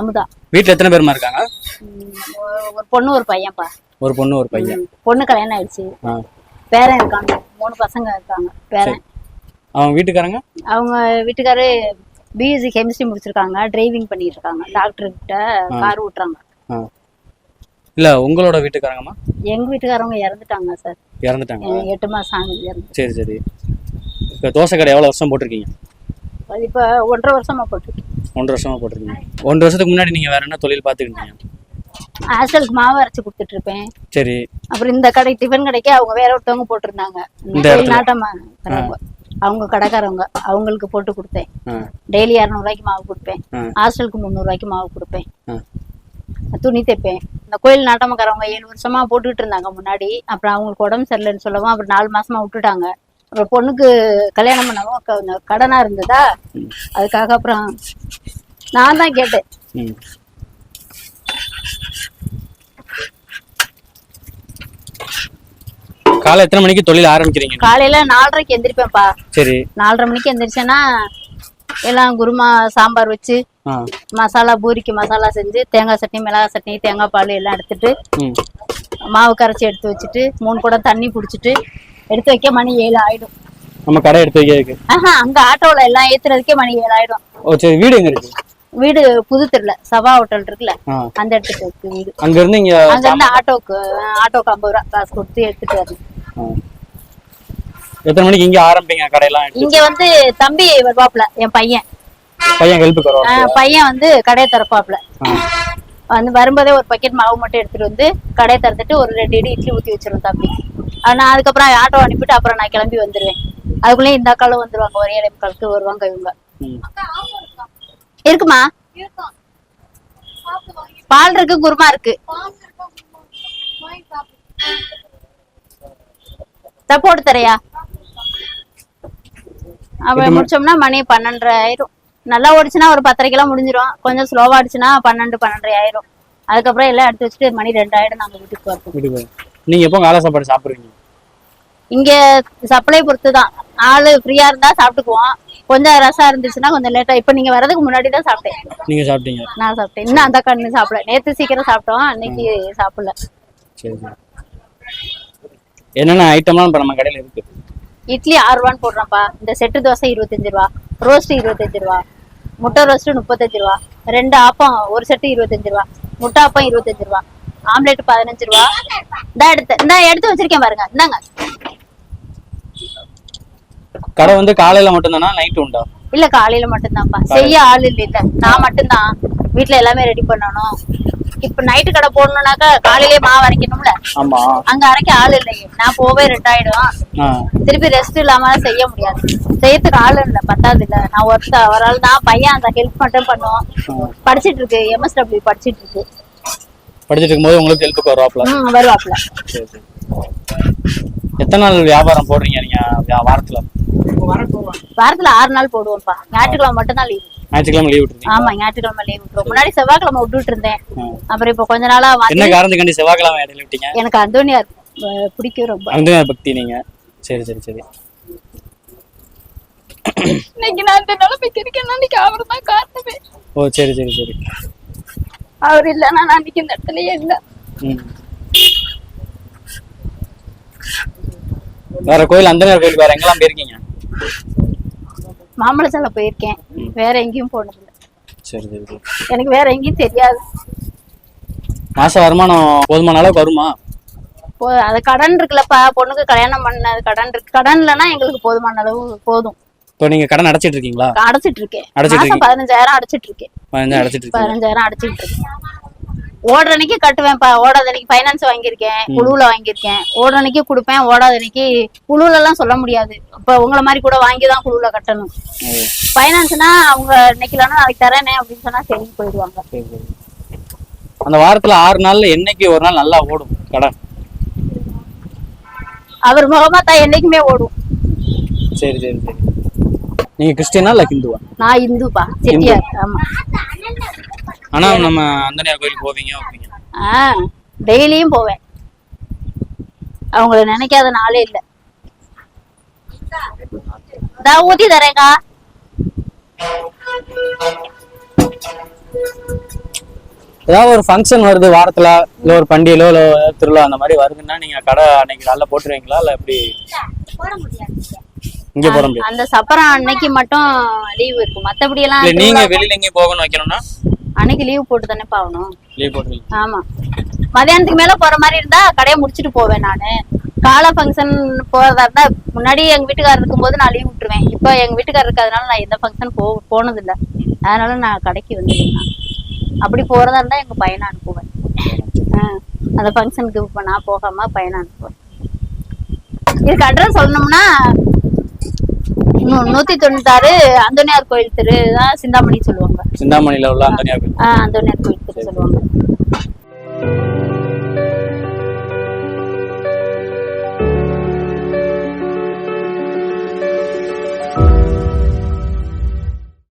அமுதா. வீட்டுல எத்தனை பேருமா இருக்காங்க? ஒரு- பொண்ணு ஒரு பையன்ப்பா. ஒரு பொண்ணு ஒரு பையன். பொண்ணு கல்யாணம் ஆயிடுச்சு. பேரன் இருக்காங்க. மூணு பசங்க இருக்காங்க பேரன். அவங்க வீட்டுக்காரங்க? அவங்க வீட்டுக்காரு பிஎஸ்சி கெமிஸ்ட்ரி முடிச்சிருக்காங்க. டிரைவிங் பண்ணிட்டு இருக்காங்க டாக்டர் கிட்ட கார் ஓட்டுறாங்க. இல்ல உங்களோட வீட்டுக்காரங்கம்மா? எங்க வீட்டுக்காரவங்க இறந்துட்டாங்க சார் இறந்துட்டாங்க எட்டு மாசம் ஆகுது இறந்து. சரி சரி. இப்போ தோசை கடை எவ்வளோ வருஷம் போட்டிருக்கீங்க? அது இப்ப ஒன்றரை வருஷமா போட்டுருக்கு. ஒன்றரை வருஷமா போட்டிருக்கீங்க. ஒன்றரை வருஷத்துக்கு முன்னாடி நீங்க வேற என்ன தொழில் பார்த்துக்கிட்டீங்க ஹாஸ்டலுக்கு மாவு அரைச்சு கொடுத்துட்டு இருப்பேன் சரி. அப்புறம் இந்த கடை டிஃபன் கடைக்கு அவங்க வேற ஒருத்தவங்க போட்டிருந்தாங்க. இந்த கோயில் இடத்துல? நாட்டமா இருக்கிறவங்க. அவங்க. கடைக்காரவங்க. அவங்களுக்கு போட்டு கொடுத்தேன். ஆ. டெய்லி இரநூறுவாய்க்கு மாவு கொடுப்பேன். ஆ. ஹாஸ்டலுக்கு முந்நூறுவாய்க்கு மாவு கொடுப்பேன். ஆ. துணி தைப்பேன். இந்த கோயில் நாட்டமக்காரவங்க ஏழு வருஷமா போட்டுக்கிட்டு இருந்தாங்க முன்னாடி. அப்புறம் அவங்களுக்கு உடம்பு சரியில்லைன்னு சொல்லவும் அப்புறம் நாலு மாசமா விட்டுட்டாங்க. அப்புறம் பொண்ணுக்கு கல்யாணம் பண்ணவும் க- இந்த கடனா இருந்ததா? அதுக்காக அப்புறம் நான் தான் கேட்டேன். காலை எத்தனை மணிக்கு தொழில் ஆரம்பிக்கிறீங்க? காலையில நாலரைக்கு எந்திரிப்பேன்ப்பா. சரி. நாலரை மணிக்கு எந்திரிச்சேன்னா எல்லாம் குருமா சாம்பார் வச்சு மசாலா பூரிக்கு மசாலா செஞ்சு தேங்காய் சட்னி மிளகாய் சட்னி தேங்காய் பால் எல்லாம் எடுத்துட்டு மாவு கரைச்சி எடுத்து வச்சுட்டு மூணு குடம் தண்ணி பிடிச்சிட்டு எடுத்து வைக்க மணி ஏழு ஆயிடும். நம்ம கடை எடுத்து ஆஹா அங்க ஆட்டோல எல்லாம் ஏத்துறதுக்கே மணி ஏழு ஆயிடும். ஓ சரி வீடு எங்க இருக்கு? வீடு புது தெருல சபா ஹோட்டல் இருக்குல்ல அந்த இடத்துக்கு இருக்கு வீடு. அங்க இருந்து இங்க அங்க இருந்து ஆட்டோக்கு ஆட்டோக்கு ஐம்பது ரூபா காசு கொடுத்து எடுத்துட்டு வரணும். எத்தனை மணிக்கு இங்க ஆரம்பிப்பீங்க கடையெல்லாம்? இங்க வந்து தம்பி வருவாப்ல என் பையன். பையன் ஹெல்ப்புக்கு ஆஹ் பையன் வந்து கடையை திறப்பாப்ல வந்து வரும்போதே ஒரு பக்கெட் மாவு மட்டும் எடுத்துட்டு வந்து கடையை திறந்துட்டு ஒரு ரெண்டு இடி இட்லி ஊத்தி வச்சிரும் தம்பி. ஆனா அதுக்கப்புறம் ஆட்டோ அனுப்பிட்டு அப்புறம் நான் கிளம்பி வந்துருவேன். அதுக்குள்ளேயும் இந்த அக்காலும் வந்துருவாங்க ஒரே இடம்களுக்கு வருவாங்க இவங்க. இருக்குமா? பால் இருக்கு குருமா இருக்கு. போட்டு தரையா? அவன் முடிச்சோம்னா மணி பன்னெண்டரை ஆயிரும். நல்லா ஓடிச்சுன்னா ஒரு பத்தரைக்கெல்லாம் முடிஞ்சிரும். கொஞ்சம் ஸ்லோவா அடிச்சுன்னா பன்னெண்டு பன்னெண்டரை ஆயிரும். அதுக்கப்புறம் எல்லாம் எடுத்து வச்சுட்டு மணி ரெண்டாயிரம் நாங்க வீட்டுக்கு போய். நீங்க எப்போ காலை சாப்பாடு சாப்பிடுவீங்க? இங்க சப்ளை பொறுத்து தான் ஆளு ஃப்ரீயா இருந்தா சாப்பிட்டுக்குவோம் கொஞ்சம் ரசம் இருந்துச்சுன்னா கொஞ்சம் லேட்டா இப்ப நீங்க வர்றதுக்கு முன்னாடி தான் சாப்பிட்டேன். நீங்க சாப்பிட்டீங்க? நான் சாப்பிட்டேன். இன்னும் அந்த கண்ணு சாப்பிடல. நேத்து சீக்கிரம் சாப்பிட்டோம். அன்னைக்கு சாப்பிடல. சரி என்னென்ன ஐட்டம்லாம் இப்போ நம்ம கடையில இருக்கு? இட்லி ஆறு ரூபான்னு போடுறோம்ப்பா இந்த செட்டு தோசை இருபத்தஞ்சு ரூபா. ரோஸ்ட் இருபத்தஞ்சு ரூபா. முட்டை ரோஸ்ட் முப்பத்தஞ்சு ரூபா. ரெண்டு ஆப்பம் ஒரு செட்டு இருபத்தஞ்சு ரூபா. முட்டை ஆப்பம் இருபத்தஞ்சு ரூபா. ஆம்லெட் பதினஞ்சு ரூபா. இந்தா எடுத்து இந்தா எடுத்து வச்சிருக்கேன் பாருங்க. இந்தாங்க. கடை வந்து காலையில மட்டும்தானா? நைட்டு உண்டா? இல்ல காலையில மட்டும்தான்ப்பா. செய்ய ஆள் இல்ல இல்ல. நான் மட்டும்தான். வீட்ல எல்லாமே ரெடி பண்ணணும். இப்ப நைட்டு கடை போடணும்னாக்கா காலையிலேயே மாவு அரைக்கணும்ல. அங்க அரைக்க ஆள் இல்லையே. நான் போவே ரெண்டாயிடும் திருப்பி ரெஸ்ட் இல்லாம செய்ய முடியாது. செய்யறதுக்கு ஆள் இல்ல பத்தாது இல்ல. நான் ஒருத்த ஒரு ஆள் தான் பையன் அந்த ஹெல்ப் மட்டும் பண்ணுவோம் படிச்சிட்டு இருக்கு. எம்எஸ்டபிள்யூ படிச்சிட்டு இருக்கு. படிச்சுட்டு இருக்கும்போது உங்களுக்கு ஹெல்ப்புக்கு வருவாப்ல வருவாப்ல எத்தனை நாள் வியாபாரம் போடுறீங்க நீங்க? வாரத்துல? வாரத்துல ஆறு நாள் போடுவோம்ப்பா. ஞாயிற்றுக்கிழமை மட்டும் தான் லீவு ஞாயிற்றுக்கிழமை லீவ் விட்டுருந்தீங்க ஆமா ஞாயிற்றுக்கிழமை லீவ் விட்டுருவோம். முன்னாடி செவ்வாய்க்கிழமை விட்டுட்டு இருந்தேன். அப்புறம் இப்ப கொஞ்ச நாளா வந்து என்ன காரணத்துக்காண்டி செவ்வாய்க்கிழமை இடையில விட்டீங்க? எனக்கு அந்தோனியார் பிடிக்கும் ரொம்ப. அந்த பக்தி நீங்க. சரி சரி சரி. இன்னைக்கு நான் இந்த நிலைமைக்கு இருக்கேன் அன்னைக்கு அவர் தான் காரணமே. ஓ சரி சரி சரி. அவர் இல்லைன்னா நான் அன்னைக்கு இந்த இடத்துலயே இல்ல. வேற கோயில் அந்த கோயில் வேற எங்கெல்லாம் போயிருக்கீங்க? மாம்பழச்சாலை போயிருக்கேன். வேற எங்கேயும் போனது சரி சரி எனக்கு வேற எங்கேயும் தெரியாது. மாச வருமானம் போதுமான அளவுக்கு வருமா? போ அது கடன் இருக்குல்லப்பா. பொண்ணுக்கு கல்யாணம் பண்ணது கடன் இருக்கு. கடன் இல்லைன்னா எங்களுக்கு போதுமான அளவு போதும். இப்போ நீங்க கடன் அடைச்சிட்டு இருக்கீங்களா? அடைச்சிட்டு இருக்கேன். அடைச்சிட்டு மாசம் பதினஞ்சாயிரம் அடைச்சிட்டு இருக்கேன். பதினஞ்சு அடைச்சிட்டு இருக்கீங்க. பதினஞ்சாயிரம் அடைச்சிட்டு இருக்கேன். ஓடுற அன்னைக்கு கட்டுவேன்ப்பா. ஓடாத அன்னைக்கு ஃபைனான்ஸ் வாங்கியிருக்கேன் குழுவுல வாங்கியிருக்கேன். ஓடுற அன்னைக்கு கொடுப்பேன் ஓடாத அன்னைக்கு குழுவுல எல்லாம் சொல்ல முடியாது. இப்ப உங்களை மாதிரி கூட வாங்கி தான் குழுவுல கட்டணும். ஓ ஃபைனான்ஸ்னா அவங்க இன்னைக்கு இல்லைன்னா நாளைக்கு தரேனே அப்படின்னு சொன்னா சரி போயிடுவாங்க அந்த வாரத்துல ஆறு நாள்ல என்னைக்கு ஒரு நாள் நல்லா ஓடும் கடன்? அவர் முகமா தான் என்னைக்குமே ஓடும். சரி சரி சரி. நீங்க கிறிஸ்டியனா இல்ல ஹிந்துவா? நான் இந்துப்பா செட்டியார். ஆமா. ஆனா நம்ம அந்தனியார் கோயில் போவீங்க ஆ டெய்லியும் போவேன். அவங்கள நினைக்காத நாளே இல்ல. தா ஊத்தி ஏதாவது ஒரு ஃபங்க்ஷன் வருது வாரத்துல? இல்ல ஒரு பண்டிகையிலோ இல்ல திருவிழா அந்த மாதிரி வருதுன்னா நீங்க கடை அன்னைக்கு காலைல போட்டுருவீங்களா? இல்ல எப்படி? இங்க போட முடியாது. அந்த சப்பரம் அன்னைக்கு மட்டும் லீவ் இருக்கும் மத்தபடி எல்லாம் இல்ல நீங்க வெளியில எங்கேயும் போகணும் வைக்கணும்னா? அன்னைக்கு லீவ் போட்டு தானே பாவணும். லீவ் போட்டுருவீங்க ஆமா. மதியானத்துக்கு மேல போற மாதிரி இருந்தா கடையை முடிச்சிட்டு போவேன் நானு. காலை ஃபங்க்ஷன் போறதா இருந்தா முன்னாடி எங்க வீட்டுக்காரர் இருக்கும்போது நான் லீவ் விட்டுருவேன். இப்போ எங்க வீட்டுக்காரர் இருக்கிறதுனால நான் எந்த ஃபங்க்ஷன் போ போனது இல்ல அதனால நான் கடைக்கு வந்துடுவேன். அப்படி போறதா இருந்தா எங்க பையனை அனுப்புவேன். அந்த ஃபங்க்ஷனுக்கு இப்போ நான் போகாம பையனை அனுப்புவேன். இதுக்கு அட்ரஸ் சொல்லணும்னா நூத்தி தொண்ணூத்தாறு அந்தோனியார் கோயில் தெரு தான் சிந்தாமணி சொல்லுவாங்க. சிந்தாமணியில உள்ள அந்த ஆஹ் அந்தோனியார் கோயில் தெரு சொல்லுவாங்க.